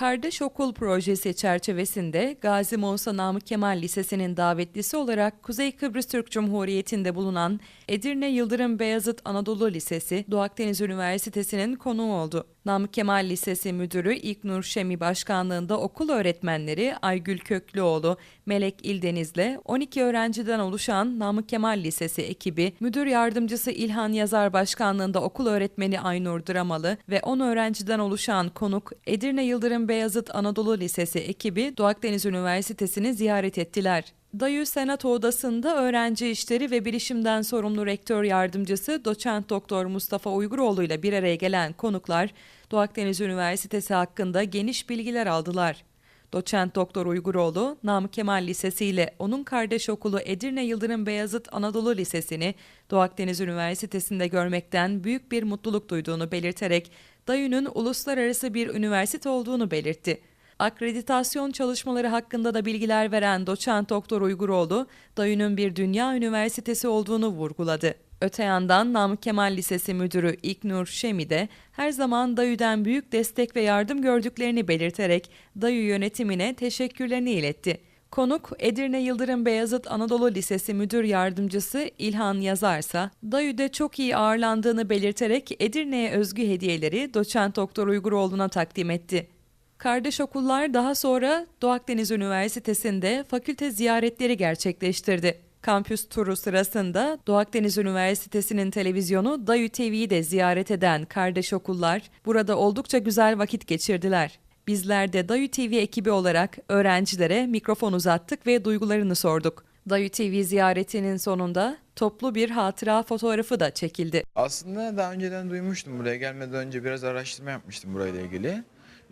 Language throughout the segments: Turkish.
Kardeş Okul projesi çerçevesinde Gazi Musa Namık Kemal Lisesi'nin davetlisi olarak Kuzey Kıbrıs Türk Cumhuriyeti'nde bulunan Edirne Yıldırım Beyazıt Anadolu Lisesi, Doğu Akdeniz Üniversitesi'nin konuğu oldu. Namık Kemal Lisesi Müdürü İlknur Şemi Başkanlığında okul öğretmenleri Aygül Köklüoğlu, Melek İldeniz'le 12 öğrenciden oluşan Namık Kemal Lisesi ekibi, Müdür Yardımcısı İlhan Yazar Başkanlığında okul öğretmeni Aynur Dramalı ve 10 öğrenciden oluşan konuk Edirne Yıldırım Beyazıt Anadolu Lisesi ekibi Doğu Akdeniz Üniversitesi'ni ziyaret ettiler. Dayı Senato Odası'nda öğrenci işleri ve bilişimden sorumlu rektör yardımcısı doçent doktor Mustafa Uyguroğlu ile bir araya gelen konuklar Doğu Akdeniz Üniversitesi hakkında geniş bilgiler aldılar. Doçent Doktor Uyguroğlu, Namık Kemal Lisesi ile onun kardeş okulu Edirne Yıldırım Beyazıt Anadolu Lisesi'ni Doğu Akdeniz Üniversitesi'nde görmekten büyük bir mutluluk duyduğunu belirterek DAYÜ'nün uluslararası bir üniversite olduğunu belirtti. Akreditasyon çalışmaları hakkında da bilgiler veren doçent doktor Uyguroğlu, DAYÜ'nün bir dünya üniversitesi olduğunu vurguladı. Öte yandan Namık Kemal Lisesi Müdürü İlknur Şemi de her zaman DAYÜ'den büyük destek ve yardım gördüklerini belirterek DAYÜ yönetimine teşekkürlerini iletti. Konuk Edirne Yıldırım Beyazıt Anadolu Lisesi Müdür Yardımcısı İlhan Yazarsa, DAYÜ'de çok iyi ağırlandığını belirterek Edirne'ye özgü hediyeleri doçent doktor Uyguroğlu'na takdim etti. Kardeş okullar daha sonra Doğu Akdeniz Üniversitesi'nde fakülte ziyaretleri gerçekleştirdi. Kampüs turu sırasında Doğu Akdeniz Üniversitesi'nin televizyonu Dayı TV'yi de ziyaret eden kardeş okullar burada oldukça güzel vakit geçirdiler. Bizler de Dayı TV ekibi olarak öğrencilere mikrofon uzattık ve duygularını sorduk. Dayı TV ziyaretinin sonunda toplu bir hatıra fotoğrafı da çekildi. Aslında daha önceden duymuştum buraya gelmeden önce biraz araştırma yapmıştım burayla ilgili.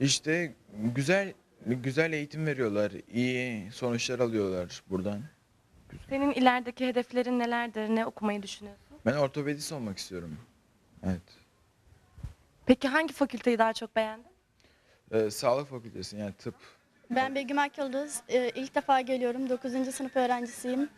İşte güzel güzel eğitim veriyorlar, iyi sonuçlar alıyorlar buradan. Senin ilerideki hedeflerin nelerdir? Ne okumayı düşünüyorsun? Ben ortopedist olmak istiyorum. Evet. Peki hangi fakülteyi daha çok beğendin? Ee, sağlık fakültesi yani tıp. Ben Begüm Akyıldız. Ee, ilk defa geliyorum. 9. sınıf öğrencisiyim.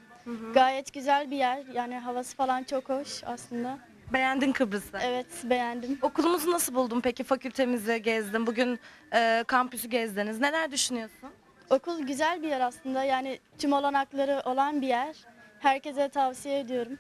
Gayet güzel bir yer. Yani havası falan çok hoş aslında. Beğendin Kıbrıs'ı. Evet beğendim. Okulumuzu nasıl buldun peki? Fakültemizi gezdin. Bugün e, kampüsü gezdiniz. Neler düşünüyorsun? Okul güzel bir yer aslında. Yani tüm olanakları olan bir yer. Herkese tavsiye ediyorum.